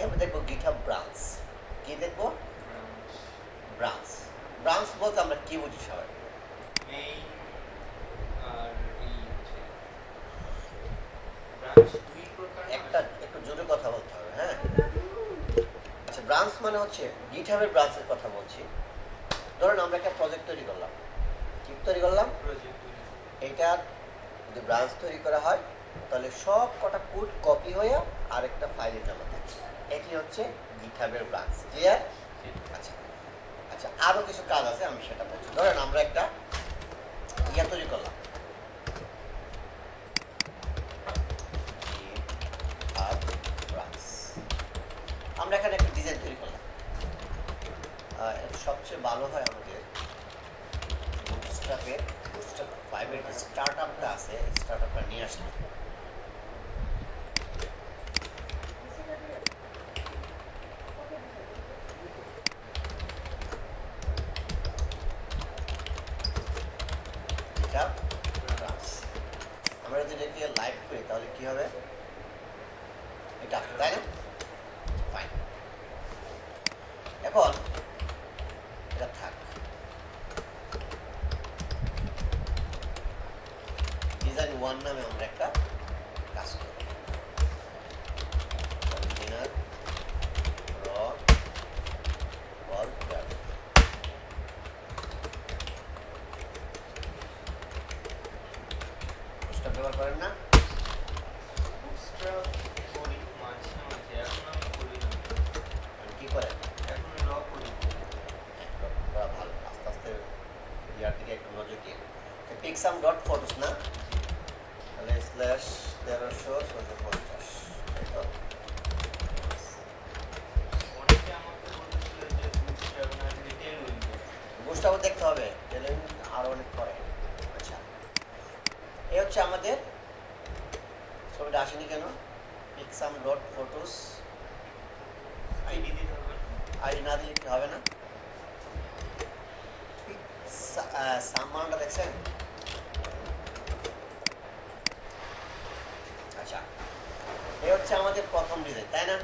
আজকে আমরা দেখব গিটহাব ব্রাঞ্চ কি দেখব? ব্রাঞ্চ ব্রাঞ্চ বলতে আমরা কি বুঝি সবাই? একটা একটু জোরে কথা বলতে হবে হ্যাঁ? আচ্ছা ব্রাঞ্চ মানে হচ্ছে গিটহাবের ব্রাঞ্চের কথা বলছি। ধরুন আমরা একটা প্রজেক্ট তৈরি করলাম। কি তৈরি করলাম? এইটা যদি ব্রাঞ্চ তৈরি করা হয় তাহলে সব কটা কোড কপি হয়ে আরেকটা ফাইলে জমা থাকে এটি হচ্ছে গিটহাবের ব্রাঞ্চ ক্লিয়ার? আচ্ছা আচ্ছা আরও কিছু কাজ আছে আমি সেটা বলছি। ধরেন আমরা একটা ইয়া তৈরি করলাম। আমরা এখানে একটা ডিজাইন তৈরি করলাম। সবচেয়ে ভালো হয় আমাদের স্টার্ট আপটা আছে স্টার্ট আপটা নিয়ে আসলাম এটা ব্রাঞ্চ আমরা যদি এটাকে লাইভ করি তাহলে কি হবে এটা আসবে, তাই না ফাইন এখন এটা থাক ডিজাইন ওয়ান নামে আমরা একটা কাজ করব কন্টেনার র ওয়াল গ্রাফিক বুস্টার ব্যবহার করেন না বুটস্ট্র্যাপ করি মাঝে মাঝে এখন আমি করি না আর কি করেন এখন র করি করা ভালো আস্তে আস্তে ইয়ার দিকে একটু নজর দিয়ে পিকসাম ডট ফটোস না তাহলে স্ল্যাশ তেরোশো ছশো পঞ্চাশ তাই তো? অনেকে আমাকে বলেছিল যে বুটস্ট্র্যাপ না দিলে টেল উইন্ডো বুস্টারও দেখতে হবে তাহলে আরও অনেক করে আচ্ছা এই হচ্ছে আমাদের ছবিটা আসেনি কেন পিকসাম ডট ফটোস আইডি দিতে হবে না? দিলে কি হবে না সামানটা দেখছেন আচ্ছা এই হচ্ছে আমাদের প্রথম ডিজাইন তাই না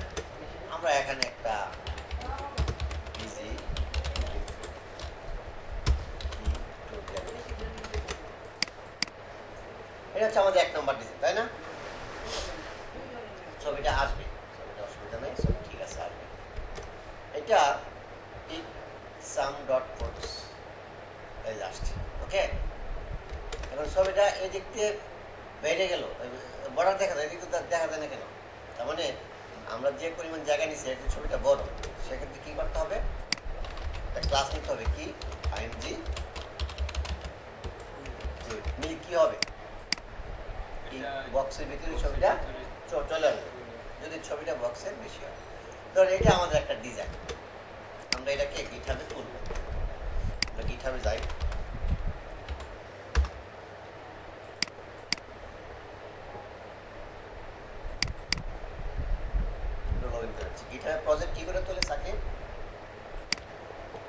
আমরা এখানে একটা এটা হচ্ছে আমাদের এক নম্বর ডিজাইন তাই না ছবিটা আসবে ছবিটা অসুবিধা নেই ছবি ঠিক আছে আসবে এটা পিক সাম ডট ফটোস এই যে আসছে ওকে এখন ছবিটা এই দিক দিয়ে বেড়ে গেল বর্ডার দেখা যায় এদিক দিয়ে দেখা যায় না কেন তার মানে আমরা যে পরিমাণ জায়গা নিচ্ছি একটু ছবিটা বড় সেক্ষেত্রে কি করতে হবে একটা ক্লাস নিতে হবে কি? আইএনজি মিলে কি হবে? এই বক্সের ভিতরে ছবিটা চলে আসবে। যদি ছবিটা বক্সের বেশি হয়। ধর এটা আমাদের একটা ডিজাইন আমরা এটাকে গিঠাবে তুলব। আমরা গিঠাবে যাই গিটারের প্রজেক্ট কি করে তোলে সাকিব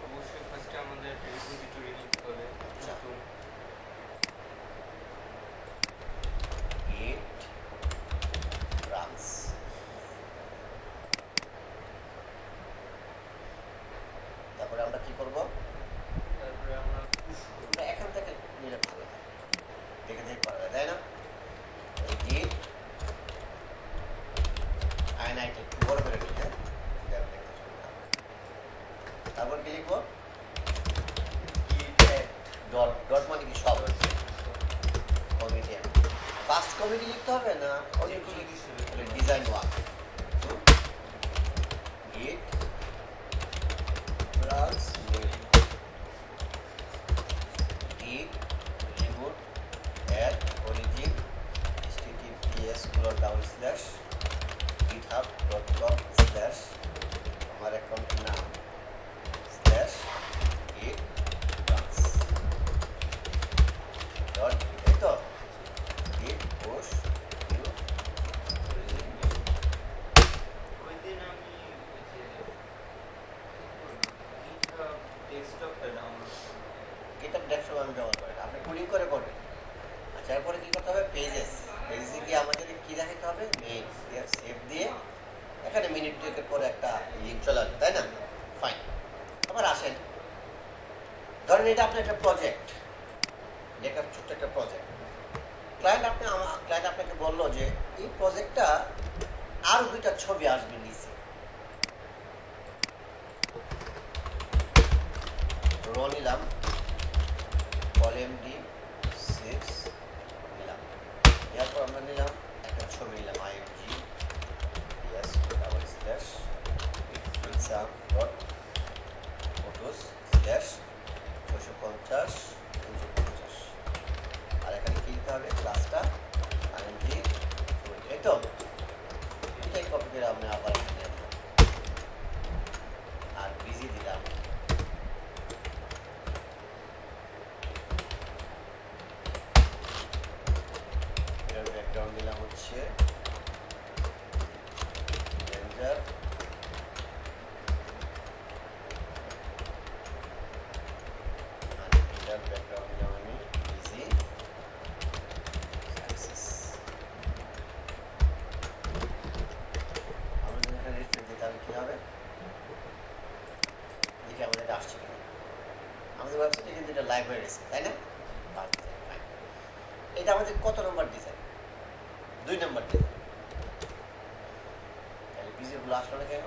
অবশ্যই ফার্স্টে আমাদের রিপোজিটরি নিতে হবে আচ্ছা। নতুন গিট ব্রাঞ্চ তারপরে আমরা কি করব ভলিউমটি সিক্স নিলাম এরপর আমরা নিলাম একটা ছবি নিলাম আইএমডি এটা আমাদের কত নম্বর ডিজাইন? দুই নম্বর ডিজাইন। তাহলে বীজেরগুলো কেন?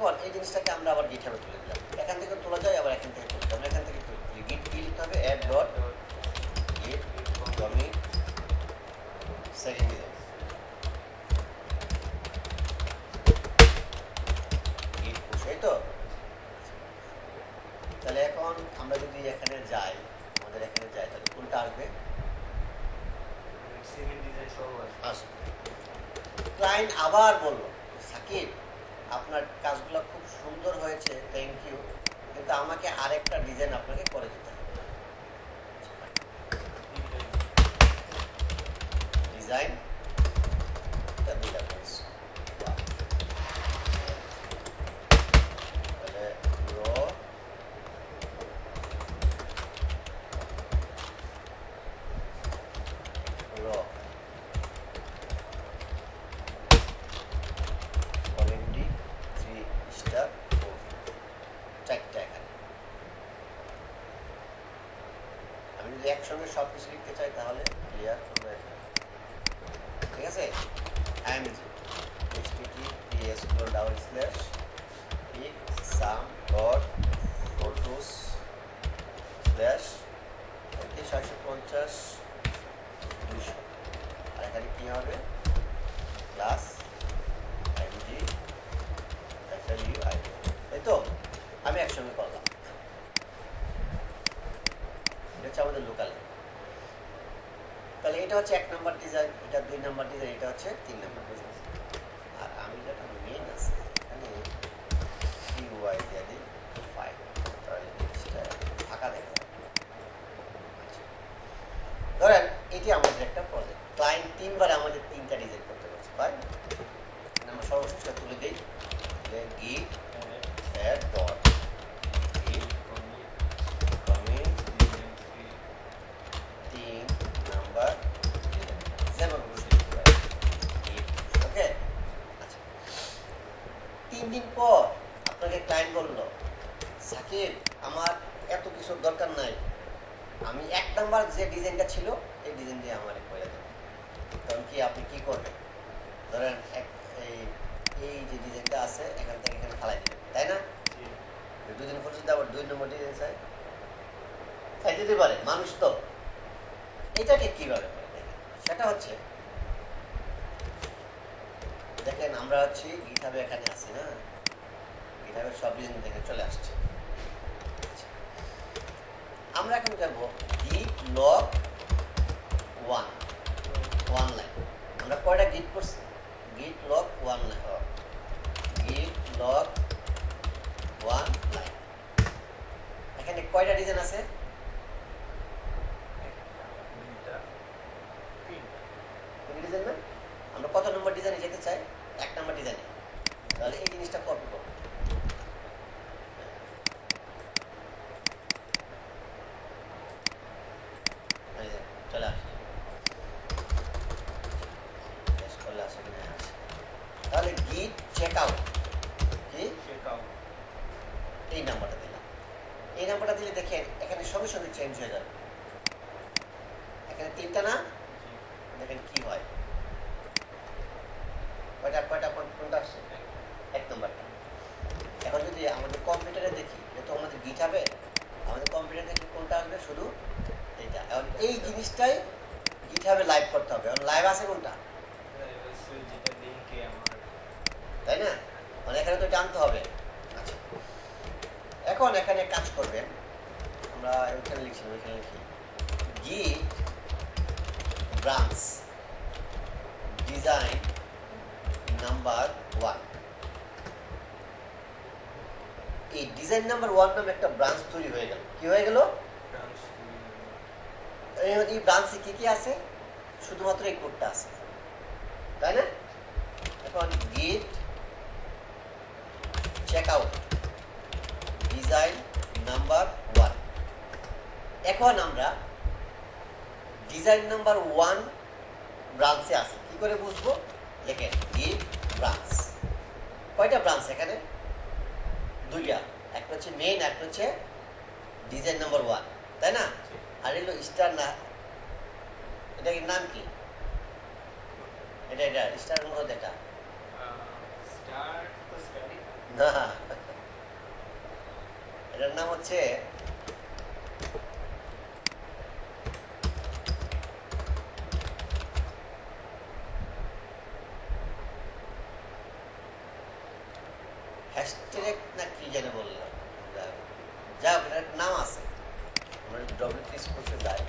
এখন এই জিনিসটাকে আমরা আবার গিট হবে তুলে দিলাম। এখান থেকে তোলা যায় আবার এখান থেকে তুলতে এখান থেকে গিট কি লিখতে হবে অ্যাড ডট গিট সেকেন্ড গিট তো? তাহলে এখন আমরা যদি এখানে যাই আমাদের এখানে যাই তাহলে কোনটা আসবে। আবার বলব আমাকে আরেকটা ডিজাইন আপনাকে এটা হচ্ছে এক নাম্বার ডিজাইন এটা দুই নাম্বার ডিজাইন এটা হচ্ছে তিন নাম্বার ডিজাইন আমার এত কিছুর দরকার নাই। আমি এক নাম্বার যে ডিজাইনটা ছিল এই ডিজাইন দিয়ে আমার করে দেবো কারণ কি আপনি কী করবেন? ধরেন এক এই এই যে ডিজাইনটা আছে এখান থেকে এখানে ফালাই দেবেন তাই না? দুদিন পর্যন্ত আবার দুই নম্বর ডিজাইন চাই। চাই দিতে পারে মানুষ তো। এটাকে কীভাবে সেটা হচ্ছে দেখেন আমরা হচ্ছি গিটাবে এখানে আছি না? গিটাবের সব ডিজাইন থেকে চলে আসছে। আমরা এখন করব গিট লক ওয়ান ওয়ান লাইন আমরা কয়টা গিট করছি? Git log one line git log one line এখানে কয়টা ডিজাইন আছে একটা দুইটা তিনটা তিনটে ডিজাইন না আমরা কত নম্বর ডিজাইনে যেতে চাই এক নম্বর ডিজাইনে তাহলে এই জিনিসটা কপি করব এই যে, চলে আসে বেশ করলে আসে কিনা আসে। তাহলে গিট চেক আউট কি শেখাও এই নাম্বারটা দিলাম এই নাম্বারটা দিলে দেখেন এখানে সঙ্গে সঙ্গে চেঞ্জ হয়ে যাবে এখানে তিনটা না জি দেখেন কি হয় কয়টা কয়টা কোন- কোনটা আসছে এক নম্বরটা এখন যদি আমাদের কম্পিউটারে দেখি যেহেতু আমাদের গিটাবে আমাদের কম্পিউটারে দেখি কোনটা আসবে শুধু এইটা এখন এই জিনিসটাই গিটাবে লাইভ করতে হবে। এখন লাইভ আছে কোনটা? তাই না? মানে এখানে তো জানতে হবে। আচ্ছা। এখন এখানে কাজ করবেন আমরা ওইখানে লিখছিলাম, ওইখানে লিখি। Git branch design number one এই ডিজাইন নাম্বার ওয়ান নামে একটা ব্রাঞ্চ তৈরি হয়ে গেল। কি হয়ে গেল? এই ব্রাঞ্চে কি কি আছে? শুধুমাত্র এই কোডটা আছে। তাই না? এখন git check out design number one এখন আমরা ডিজাইন নাম্বার ওয়ান ব্রাঞ্চে আছে। কি করে বুঝব? দেখেন গিট ব্রাঞ্চ কয়টা ব্রাঞ্চ এখানে? দুইটা। একটা হচ্ছে মেইন একটা হচ্ছে ডিজাইন নাম্বার ওয়ান তাই না? আর এলো স্টার না এটা কি নাম কি এটা এটা স্টার মধ্যে এটা না এটার নাম হচ্ছে হ্যাশট্যাগ না কি যেন বললাম যা হোক, এটার একটা নাম আছে আমরা ডব্লিউ টি স্পোর্টসে যাই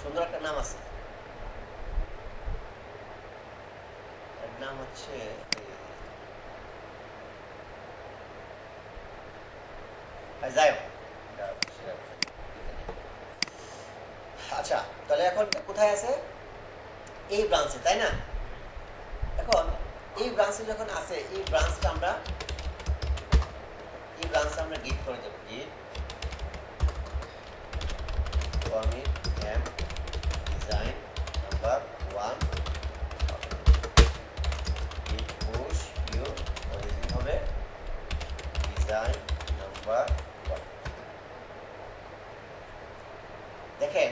সুন্দর একটা নাম আছে এর নাম হচ্ছে আচ্ছা তাহলে এখন কোথায় আছে? এই ব্রাঞ্চে তাই না? এখন এই ব্রাঞ্চে যখন আছে, এই ব্রাঞ্চটা আমরা, এই ব্রাঞ্চটা আমরা গিট করে দেবো গিট কমিট দেখেন,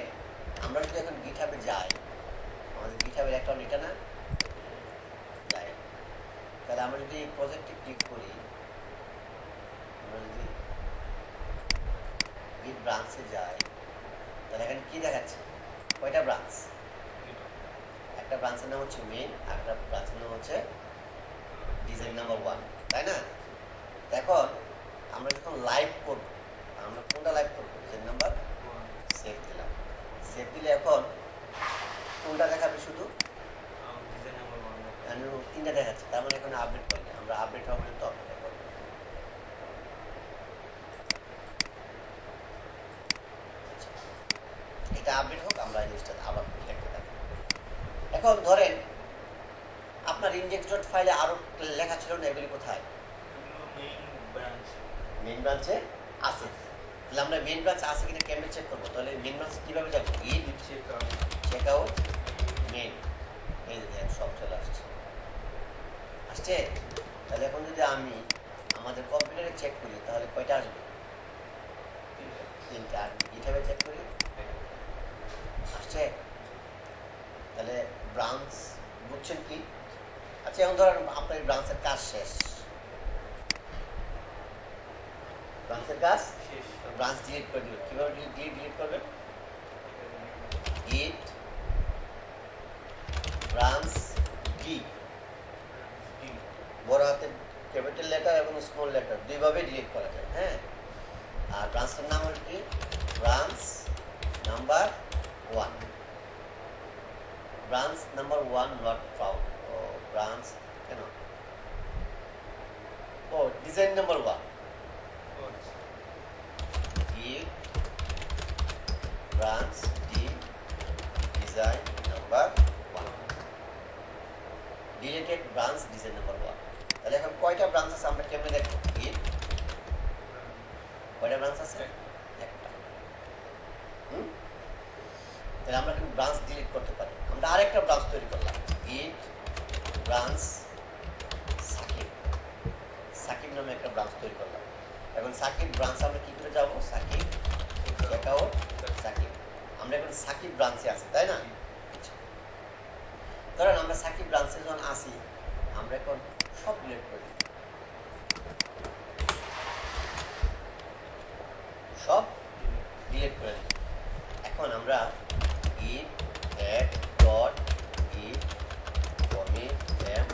আমরা যদি এখন গিটহাবে যাই, আমাদের গিটহাবের অ্যাকাউন্ট এটা না? যাই তাহলে আমরা যদি প্রজেক্টে ক্লিক করি, আমরা যদি গিট ব্রাঞ্চে যাই, তাহলে এখানে কি দেখাচ্ছে? কয়টা ব্রাঞ্চ একটা ব্রাঞ্চের নাম হচ্ছে মেন একটা ব্রাঞ্চের নাম হচ্ছে ডিজাইন নাম্বার ওয়ান তাই না? এখন আমরা যখন লাইভ করব, আমরা কোনটা লাইভ করব? ডিজাইন নাম্বার সেভ দিলে এখন কোনটা দেখাবে শুধু? তিনটা দেখাচ্ছে তার মানে এখন আপডেট করিনি। আমরা আপডেট হওয়া পর্যন্ত অপেক্ষা করব। এটা আপডেট হোক আমরা এই জিনিসটা আবার দেখতে থাকি। এখন ধরেন আপনার ইন্ডেক্স ডট ফাইলে আরও লেখা ছিল না এগুলি কোথায়? মেইন ব্রাঞ্চে আছে। তাহলে আমরা মেন ব্রাঞ্চ আছে কিনা কেমনে চেক করব। তাহলে মেন ব্রাঞ্চ কীভাবে যাব? গিট চেক আউট মেন এই যে সব চলে আসছে। আসছে? তাহলে এখন যদি আমি আমাদের কম্পিউটারে চেক করি, তাহলে কয়টা আসবে? তিনটা। আর গিটহাবে চেক করি? আসছে? তাহলে ব্রাঞ্চ বুঝছেন কি? আচ্ছা এখন ধরেন আপনার ব্রাঞ্চের কাজ শেষ। ব্রাঞ্চের কাজ ব্রাঞ্চ ডিলিট করে দিবেন কীভাবে ডিলিট ডিলিট করবেন গিট ব্রাঞ্চ ডি বড় হাতের ক্যাপিটাল লেটার এবং স্মল লেটার দুইভাবে ডিলিট করা যায় হ্যাঁ? আর ব্রাঞ্চের নাম হল কি? Branch number one branch number one not found O branch কেন ও design number one git branch d, design number 1 deleted branch design number 1 তাহলে এখন কয়টা ব্রাঞ্চ আছে আমরা কেমনে দেখব? Git কয়টা ব্রাঞ্চ আছে? একটা। হুম? তাহলে আমরা কিন্তু ব্রাঞ্চ ডিলিট করতে পারি। আমরা আরেকটা ব্রাঞ্চ তৈরি করলাম। Git branch Shakib. সাকিব নামে একটা ব্রাঞ্চ তৈরি করলাম। এখন সাকিব ব্রাঞ্চে আমরা কি করে যাব? সাকিব সাকিব, আমরা এখন সাকিব ব্রাঞ্চে আছি, তাই না? ধরেন আমরা সাকিব ব্রাঞ্চে যখন আসি আমরা এখন সব ডিলিট করি সব ডিলিট করে দিই এখন আমরা git add dot git commit M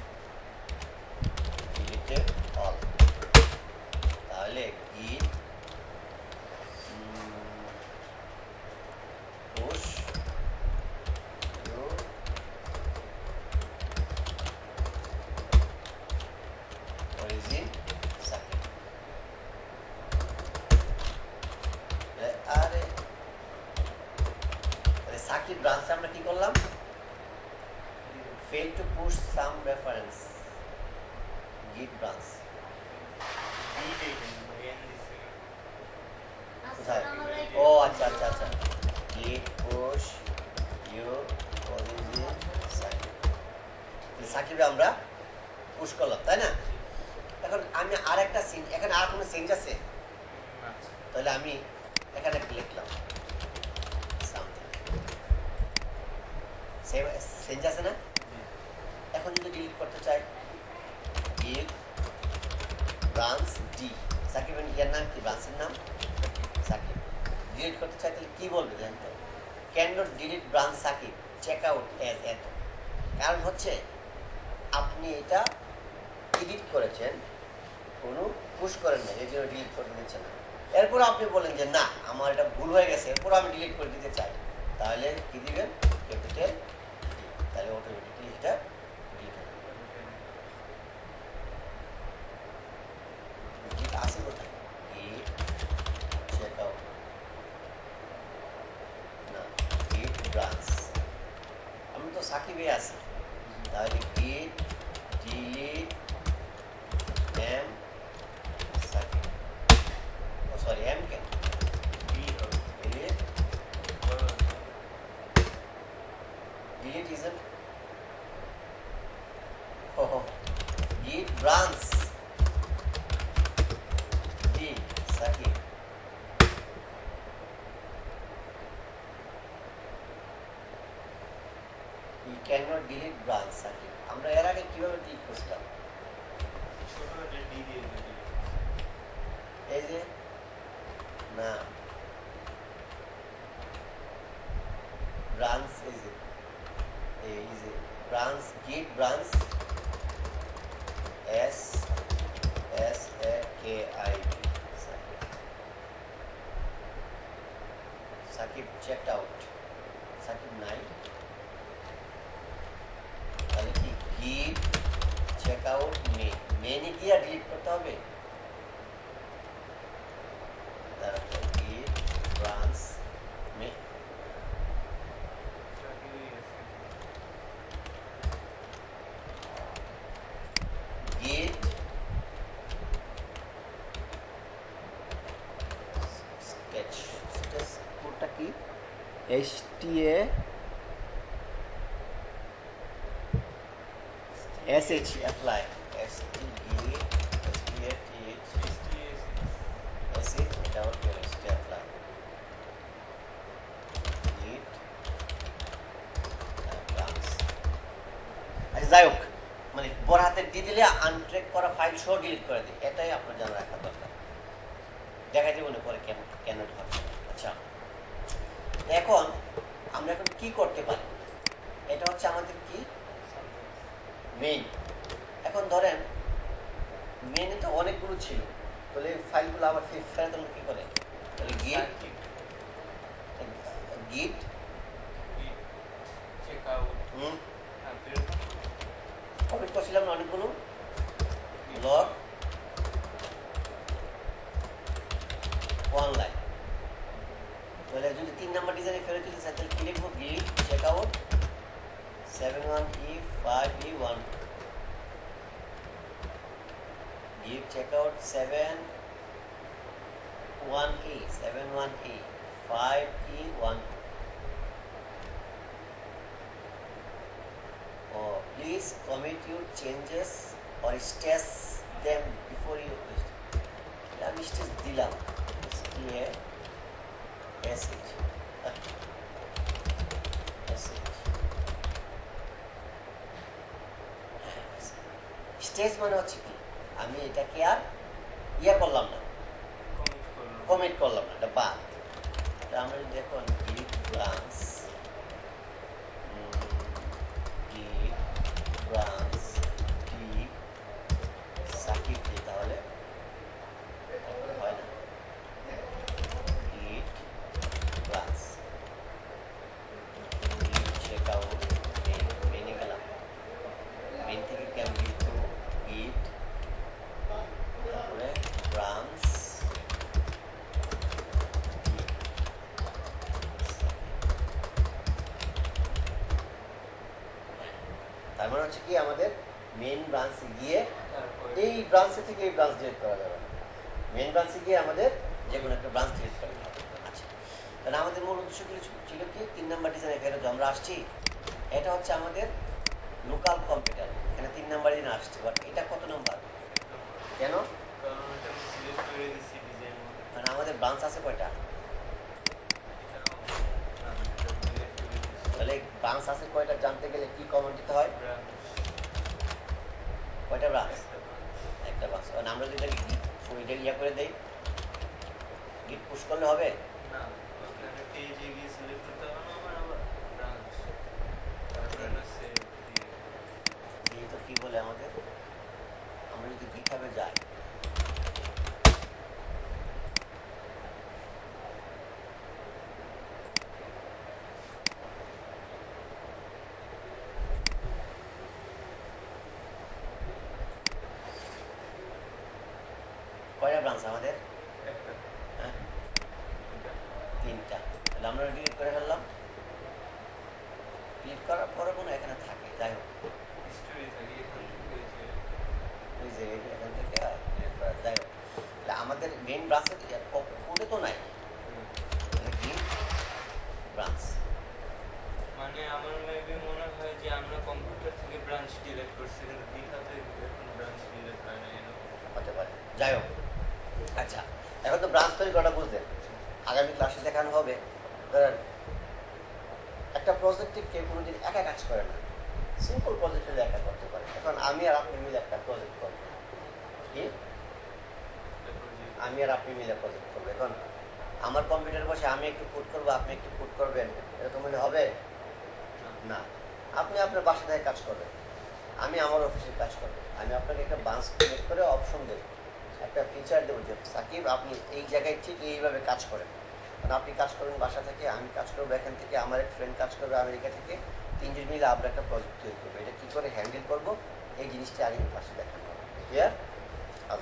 deleted all তাহলে git push U origin circuit আরে তাহলে সার্কিট ব্রাঞ্চে আমরা কি করলাম fail to push some reference git branch কোথায় ও আচ্ছা আচ্ছা আচ্ছা git push U origin Sakib সাকিবে আমরা পুশ করলাম তাই না এখন আমি আর একটা সিন এখানে আর কোনো চেঞ্জ আছে তাহলে আমি এখানে একটা লিখলাম something চেঞ্জ আছে না এখন যদি ডিলিট করতে চাই। গিট ব্রাঞ্চ ডি সাকিবের ইয়ার নাম কি? ব্রাঞ্চের নাম? সাকিব ডিলিট করতে চাই তাহলে কি বলবে জানেন তো can not delete branch Sakib check out as এত কারণ হচ্ছে আপনি এটা এডিট করেছেন কোনো পুশ করেন না এই জন্য ডিলিট করে দিচ্ছে না। এরপর আপনি বলেন যে না আমার এটা ভুল হয়ে গেছে। এরপর আমি ডিলিট করে দিতে চাই। তাহলে কি দিবেন? ক্যাপিটাল তাহলে অটোমেটিকলি এটা ডিলিট হবে গিট আছে কোথায় গিট চেক আউট না গিট ব্রাঞ্চ আমি তো সাকিবে আছি তাহলে গিট ডিলিট এম সাকিব ও সরি এম কেন delete delete isn't oh git branch d Sakib you cannot delete branch Sakib আমরা এর আগে কীভাবে ডিলিট করছিলাম এই যে না ব্রাঞ্চ এই যে এই যে branch git branch S S A K I Sakib check out Sakib নাই তাহলে কি গিট চেক আউট মে মেনে কি আর ডিলিট করতে হবে SH apply. S T E S T A T H S H double T S T apply. Delete. আচ্ছা যাই হোক মানে বড় হাতে দিয়ে দিলে আনট্রেক করা ফাইল সহ ডিলিট করে দিই এটাই আপনার জানা রাখা দরকার দেখা যাবে না পরে কেন কেন আচ্ছা এখন আমরা এখন কি করতে পারি এটা হচ্ছে আমাদের কি মেইন এখন ধরেন মেইনে তো অনেকগুলো ছিল। তাহলে ফাইলগুলো আবার ফের ফেরত আনলে কি করে? তাহলে গিট গিট কমেন্ট করছিলাম না অনেকগুলো। লগ ওয়ান লাইন তাহলে যদি তিন নাম্বার ডিজাইনে ফেরত দিতে চাই তাহলে কি লিখব? Git check out seven one E five E one git check out seven one E seven one E five E one Oh, please commit your changes or stress them before you আমি stage দিলাম দিয়ে acid stage মানে হচ্ছে কি? আমি এটাকে আর ইয়ে করলাম না। কমেন্ট করলাম না। এটা বাদ। আমরা যদি দেখুন গিট ব্রাঞ্চ গিট ব্রাঞ্চ গিট সাকিব দিই তাহলে তারপরে হয় না গিট ব্রাঞ্চ গিট চেক আউট মেন মেনে গেলাম মেন থেকে কেমন গিট করব গিট তারপরে ব্রাঞ্চ তার মানে হচ্ছে কি আমাদের মেন ব্রাঞ্চে গিয়ে তারপরে এই ব্রাঞ্চে থেকে এই ব্রাঞ্চ ডিলিট করা যাবে মেন ব্রাঞ্চে গিয়ে আমাদের যে কোনো একটা ব্রাঞ্চ ডিলিট করা যাবে আচ্ছা। তাহলে আমাদের মূল উদ্দেশ্য ছিল কি? তিন নাম্বার ডিজাইনে ফেরত আমরা আসছি, এটা হচ্ছে আমাদের লোকাল কম্পিউটার এখানে তিন নাম্বার দিন আসছে বাট এটা কত নাম্বার? কেন? মানে আমাদের ব্রাঞ্চ আছে কয়টা? তাহলে ব্রাঞ্চ আছে কয়টা? জানতে গেলে কি কমন দিতে হয়? কয়টা ব্রাঞ্চ একটা ব্রাঞ্চ কারণ আমরা যদি এটা ইয়া করে দেই। গিট পুশ করলে হবে? না বলে পেজে গিয়ে সিলেক্ট করতে হবে না আমার আবার ব্রাঞ্চ তারপরে না সেভ দিয়ে এই তো কি বলে আমাদের আমরা যদি গিটহাবে যাই কয়টা ব্রাঞ্চ আমাদের একটা হ্যাঁ দুটা তিনটা তাহলে আমরা ডিলিট করে ফেললাম ডিলিট করার পরে কোনো এখানে থাকে যাই হোক হিস্টোরি থাকে এখান থেকে যে ওই যে এখান থেকে আর delete করা যাই হোক তাহলে আমাদের মেন ব্রাঞ্চে কোডে তো নাই ব্রাঞ্চ মানে আমার মেবি মনে হয় যে আমরা কম্পিউটার থেকে ব্রাঞ্চ ডিলিট করছি কিন্তু দীঘাতে এখন ব্রাঞ্চ ডিলিট হয় না এরকম হতে পারে যাই হোক। আচ্ছা এখন তো ব্রাঞ্চ তৈরি করাটা বুঝলেন। আগামী ক্লাসে দেখানো হবে। ধরেন, একটা প্রজেক্টে কেউ কোনোদিন একা কাজ করে না। সিম্পল প্রজেক্ট হলে একা করতে পারে। এখন আমি আর আপনি মিলে একটা প্রজেক্ট করব। কি? আমি আর আপনি মিলে প্রজেক্ট করব। এখন আমার কম্পিউটার বসে আমি একটু পুট করব, আপনি একটু পুট করবেন। এরকম হলে হবে? না। আপনি আপনার বাসা থেকে কাজ করবেন। আমি আমার অফিসে কাজ করব। আমি আপনাকে একটা বান্স ক্রিয়েট করে অপশন দেবো। একটা ফিচার দেবো যে, সাকিব, আপনি এই জায়গায় ঠিক এইভাবে কাজ করেন। কারণ আপনি কাজ করবেন বাসা থেকে, আমি কাজ করব এখান থেকে, আমার এক ফ্রেন্ড কাজ করবে আমেরিকা থেকে, তিনজন মিলে আপনার একটা প্রজেক্ট তৈরি করব। এটা কী করে হ্যান্ডেল করব? এই জিনিসটা আগে পাশে দেখানো হবে ক্লিয়ার আজ